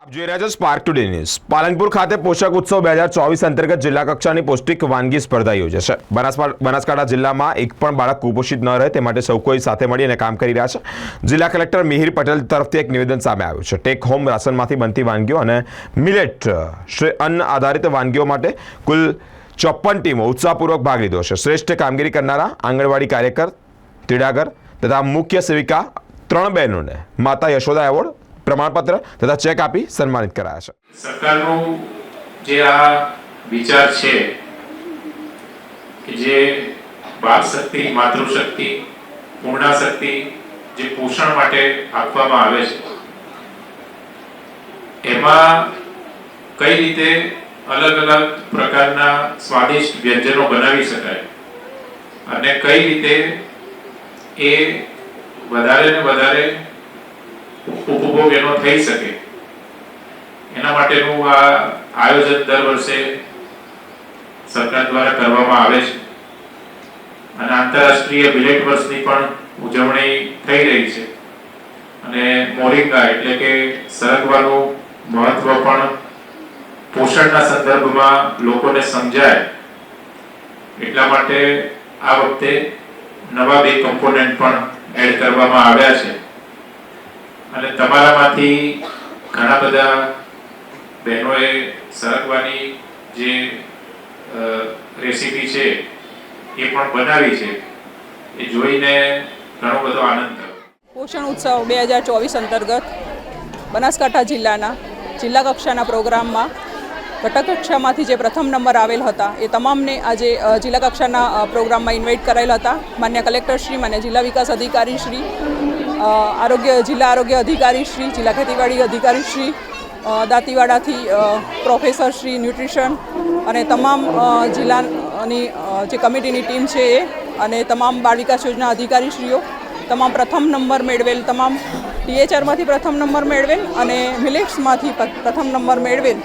આપ જોઈ રહ્યા છો સ્પાર્ક ટુડે ન્યૂઝ પાલનપુર ખાતે પોષક ઉત્સવ બે હજાર ચોવીસ અંતર્ગત જિલ્લા કક્ષાની પૌષ્ટિક વાનગી સ્પર્ધા યોજાશે બનાસકાંઠા જિલ્લામાં એક પણ બાળક કુપોષિત ન રહે તે માટે સૌ કોઈ સાથે મળીને કામ કરી રહ્યા છે. જિલ્લા કલેક્ટર મિહિર પટેલ તરફથી એક નિવેદન સામે આવ્યું છે. ટેક હોમ રાશનમાંથી બનતી વાનગીઓ અને મિલેટ શ્રે, અન્ન આધારિત વાનગીઓ માટે કુલ ચોપ્પન ટીમો ઉત્સાહપૂર્વક ભાગ લીધો છે. શ્રેષ્ઠ કામગીરી કરનારા આંગણવાડી કાર્યકર, તેડાગર તથા મુખ્ય સેવિકા ત્રણ બહેનોને માતા યશોદા એવોર્ડ પ્રમાણપત્ર તથા ચેક આપી સન્માનિત કરાયા છે. સરકારનું જે આ વિચાર છે કે જે બાળ શક્તિ, માતૃશક્તિ, પૂર્ણાશક્તિ જે પોષણ માટે આપવામાં આવે છે, એમાં કઈ રીતે અલગ અલગ પ્રકારના સ્વાદિષ્ટ વ્યંજનો બનાવી શકાય અને કઈ રીતે એ વધારે ને વધારે ઉપભોગ એનો થઈ શકે. એના માટેનું આ આયોજન દર વર્ષે સરકાર દ્વારા કરવામાં આવે છે. અને આંતરરાષ્ટ્રીય બિલેટ વર્ષની પણ ઉજવણી થઈ રહી છે. અને મોરિંગા એટલે કે સરગવાનું મહત્વ પણ પોષણના સંદર્ભમાં લોકોને સમજાય. એટલા માટે આ વખતે નવા બે કમ્પોનન્ટ પણ એડ કરવામાં આવ્યા છે. અને તમારામાંથી ઘણા બધા બહેનોએ સરગવાની જે રેસીપી છે, એ પણ બનાવી છે. એ જોઈને ઘણો બધો આનંદ પોષણ ઉત્સવ બે હજાર ચોવીસ અંતર્ગત બનાસકાંઠા જિલ્લાના, જિલ્લા કક્ષાના પ્રોગ્રામમાં ઘટક કક્ષામાંથી જે પ્રથમ નંબર આવેલ હતા, એ તમામને આજે જિલ્લા કક્ષાના પ્રોગ્રામમાં ઇન્વાઇટ કરાયેલ હતા. માન્ય કલેક્ટરશ્રી માન્ય જિલ્લા વિકાસ અધિકારીશ્રી આરોગ્ય, જિલ્લા આરોગ્ય અધિકારી શ્રી, જિલ્લા ખેતીવાડી અધિકારી શ્રી દાંતીવાડાથી પ્રોફેસર શ્રી ન્યુટ્રિશન અને તમામ જિલ્લાની જે કમિટીની ટીમ છે એ અને તમામ બાળ વિકાસ યોજના અધિકારીશ્રીઓ, તમામ પ્રથમ નંબર મેળવેલ, તમામ ટીએચઆરમાંથી પ્રથમ નંબર મેળવેલ અને મિલેટ્સમાંથી પ્રથમ નંબર મેળવેલ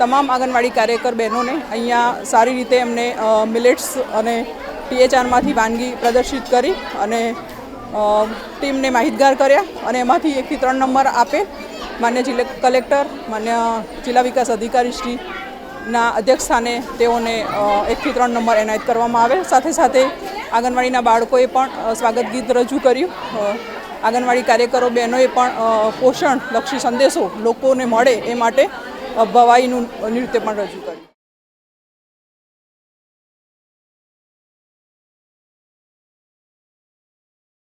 તમામ આંગણવાડી કાર્યકર બહેનોને અહીંયા સારી રીતે એમને મિલેટ્સ અને ટીએચઆરમાંથી વાનગી પ્રદર્શિત કરી અને ટીમને માહિતગાર કર્યા અને એમાંથી એકથી ત્રણ નંબર આપે માન્ય જિલ્લા કલેક્ટર, માન્ય જિલ્લા વિકાસ અધિકારી શ્રીના અધ્યક્ષસ્થાને તેઓને એકથી ત્રણ નંબર એનાયત કરવામાં આવે સાથે સાથે આંગણવાડીના બાળકોએ પણ સ્વાગત ગીત રજૂ કર્યું. આંગણવાડી કાર્યકરો બહેનોએ પણ પોષણલક્ષી સંદેશો લોકોને મળે એ માટે ભવાઈનું નૃત્ય પણ રજૂ